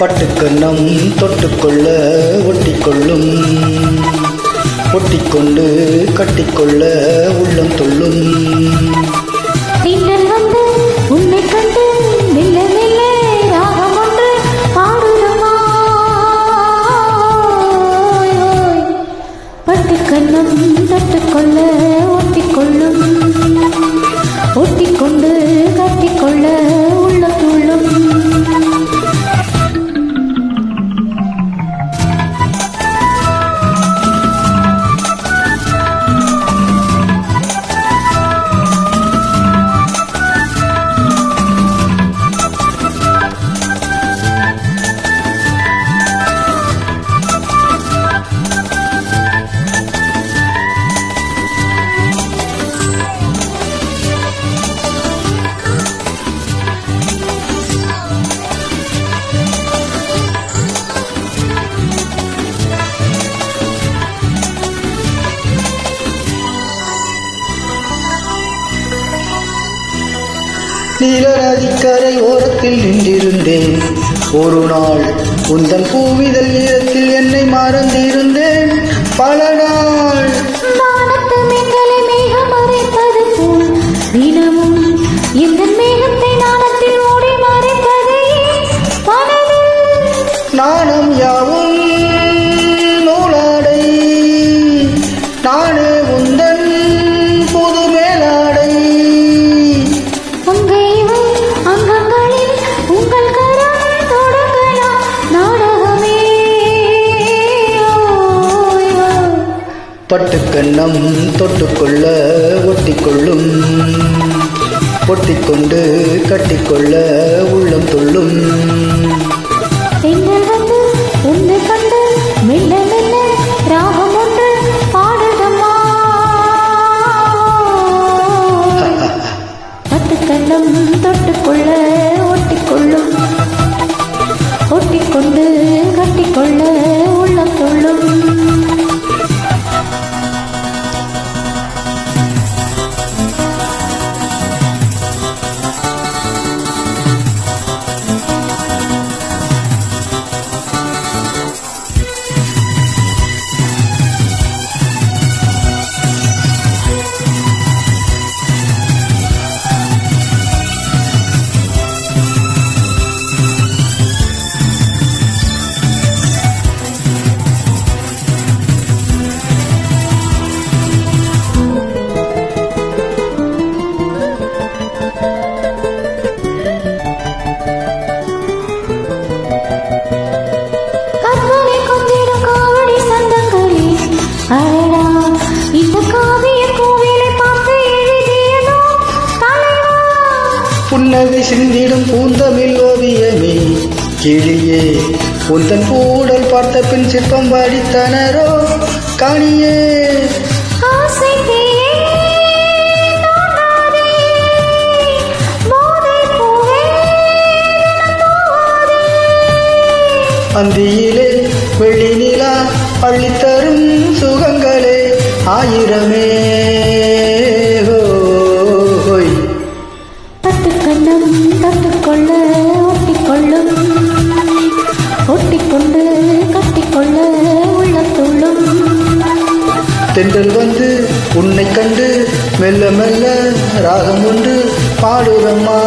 பட்டுக்கண்ணம் தொட்டுக்கொள்ள ஒட்டிக்கொள்ளும். ஒட்டிக்கொண்டு கட்டிக்கொள்ள உள்ளம் துள்ளும். மின்னல் கண்ணம் தொட்டுக்கொள்ள ஒட்டிக்கொள்ளும். ஒட்டிக்கொண்டு கட்டிக்கொள்ள நீலநதிக்கரை ஓரத்தில் நின்றிருந்தேன். ஒரு நாள் உந்தன் பூவிதழ் ஈரத்தில் என்னை மறந்திருந்தேன். பல நாள் பட்டுக்கண்ணம் தொட்டுக்கொள்ள ஒட்டிக்கொள்ளும். ஒட்டிக்கொண்டு கட்டிக்கொள்ள உள்ளம் துள்ளும். தென்றல் தொட்டுக்கொள்ள ஒட்டிக்கொள்ளும். ஒட்டிக்கொண்டு கட்டிக்கொள்ள புன்னகை சிந்திடும் பூந்தமிழ் ஓவியமே. கிளியே உந்தன் கூடல் பார்த்த பின் சிற்பம் வாடித்தனரோ? காணியே அந்தியிலே வெள்ளி நிலா அள்ளித்தரும் சுகங்களே. ஆயிரமே. பட்டுக்கண்ணம் தட்டுக்கொள்ள ஒட்டிக்கொள்ளும் ஒட்டிக்கொண்டு கட்டிக்கொள்ள உள்ளம் துள்ளும் தென்றல் வந்து உன்னை கண்டு மெல்ல மெல்ல ராகம் ஒன்று பாடுதம்மா